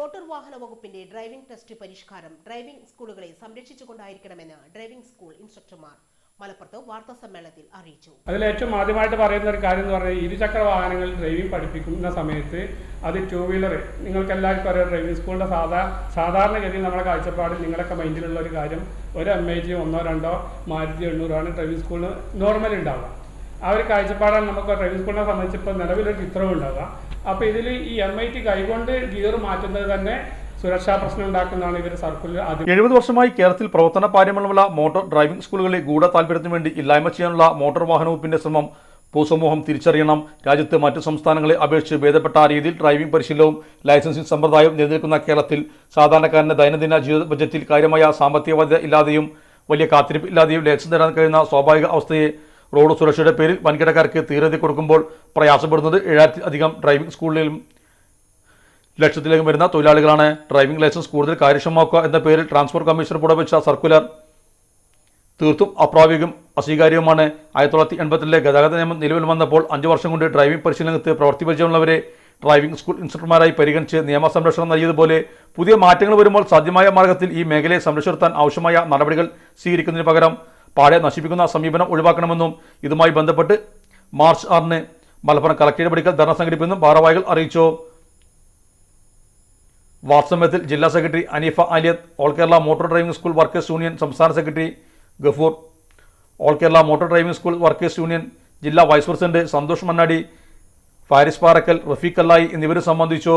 Motor വാഹന വകുപ്പിന്റെ driving test പരിഷ്കാരം ഡ്രൈവിംഗ് സ്കൂളുകളെ സംരക്ഷിച്ചുകൊണ്ടായിരിക്കണമെന്ന് ഡ്രൈവിംഗ് സ്കൂൾ ഇൻസ്ട്രക്ടർമാർ മലപ്പുറത്ത് വാർത്താ സമ്മേളനത്തിൽ അറിയിച്ചു. അതിൽ ഏറ്റവും ആദ്യമായിട്ട് പറയുന്ന ഒരു കാര്യം എന്ന് പറഞ്ഞാൽ ഇരുചക്ര വാഹനങ്ങൾ ഡ്രൈവിംഗ് പഠിപ്പിക്കുന്ന സമയത്ത് അത് ടൂ വീലർ നിങ്ങൾക്ക് എല്ലാവർക്കും അറിയാം ഡ്രൈവിംഗ് സ്കൂളിന്റെ സാധാ സാധാരണഗതിയിൽ നമ്മുടെ കാഴ്ചപ്പാട് നിങ്ങളൊക്കെ മൈൻഡിലുള്ള ഒരു കാര്യം ഒരു എം ഐ ജി ഒന്നോ രണ്ടോ മാരുതി എണ്ണൂറാണ് ഡ്രൈവിംഗ് സ്കൂളിൽ നോർമൽ ഉണ്ടാവുക. ആ ഒരു കാഴ്ചപ്പാടാണ് നമുക്ക് ഡ്രൈവിംഗ് സ്കൂളിനെ സംബന്ധിച്ച് ഇപ്പോൾ നിലവിലൊരു ചിത്രവും ഉണ്ടാവുക. അപ്പോൾ ഇതിൽ ഈ എം ഐ ടി കൈകൊണ്ട് ഗിയർ മാറ്റുന്നത് തന്നെ സുരക്ഷാ പ്രശ്നം ഉണ്ടാക്കുന്നതാണ് ഇവർ സർക്കുലർ എഴുപത് വർഷമായി കേരളത്തിൽ പ്രവർത്തന പാരമ്പര്യമുള്ള മോട്ടോർ ഡ്രൈവിംഗ് സ്കൂളുകളെ ഗൂഢ താല്പര്യത്തിന് വേണ്ടി ഇല്ലായ്മ ചെയ്യാനുള്ള മോട്ടോർ വാഹന വകുപ്പിന്റെ ശ്രമം പൊതുസമൂഹം തിരിച്ചറിയണം. രാജ്യത്ത് മറ്റു സംസ്ഥാനങ്ങളെ അപേക്ഷിച്ച് ഭേദപ്പെട്ട രീതിയിൽ ഡ്രൈവിംഗ് പരിശീലനവും ലൈസൻസിംഗ് സമ്പ്രദായവും നിലനിൽക്കുന്ന കേരളത്തിൽ സാധാരണക്കാരന്റെ ദൈനംദിന ജീവിത ബജറ്റിൽ കാര്യമായ സാമ്പത്തിക ബാധ്യത ഇല്ലാതെയും വലിയ കാത്തിരിപ്പ് ഇല്ലാതെയും ലൈസൻസ് നേടാൻ കഴിയുന്ന സ്വാഭാവിക അവസ്ഥയെ റോഡ് സുരക്ഷയുടെ പേരിൽ വൻകിടക്കാർക്ക് തീരതി കൊടുക്കുമ്പോൾ പ്രയാസപ്പെടുന്നത് ഏഴായിരത്തി അധികം ഡ്രൈവിംഗ് സ്കൂളിലും ലക്ഷത്തിലേക്കും വരുന്ന തൊഴിലാളികളാണ്. ഡ്രൈവിംഗ് ലൈസൻസ് കൂടുതൽ കാര്യക്ഷമമാക്കുക എന്ന പേരിൽ ട്രാൻസ്പോർട്ട് കമ്മീഷണർ പുറപ്പെടുവിച്ച സർക്കുലർ തീർത്തും അപ്രായോഗികം അസ്വീകാര്യവുമാണ്. ആയിരത്തി തൊള്ളായിരത്തി എൺപത്തിലെ ഗതാഗത നിയമം നിലവിൽ വന്നപ്പോൾ അഞ്ചു വർഷം കൊണ്ട് ഡ്രൈവിംഗ് പരിശീലനത്ത് പ്രവൃത്തി പരിചയമുള്ളവരെ ഡ്രൈവിംഗ് സ്കൂൾ ഇൻസ്ട്രക്ടർമാരായി പരിഗണിച്ച് നിയമ സംരക്ഷണം നൽകിയതുപോലെ പുതിയ മാറ്റങ്ങൾ വരുമ്പോൾ സാധ്യമായ മാർഗത്തിൽ ഈ മേഖലയെ സംരക്ഷിർത്താൻ ആവശ്യമായ നടപടികൾ സ്വീകരിക്കുന്നതിന് പകരം പാടെ നശിപ്പിക്കുന്ന സമീപനം ഒഴിവാക്കണമെന്നും ഇതുമായി ബന്ധപ്പെട്ട് മാർച്ച് ആറിന് മലപ്പുറം കളക്ടറേറ്റ് മെഡിക്കൽ ധർണ സംഘടിപ്പിക്കുമെന്നും ഭാരവാഹികൾ അറിയിച്ചു. വാർസമ്യത്തിൽ ജില്ലാ secretary Aneefa Aliyath all Kerala motor driving school workers union സംസ്ഥാന secretary Gafoor all Kerala motor driving school workers union ജില്ലാ വൈസ് പ്രസിഡന്റ് സന്തോഷ് മണ്ണാടി ഫാരിസ് പാറക്കൽ റഫീഖ് അല്ലായി എന്നിവരെ സംബന്ധിച്ചു.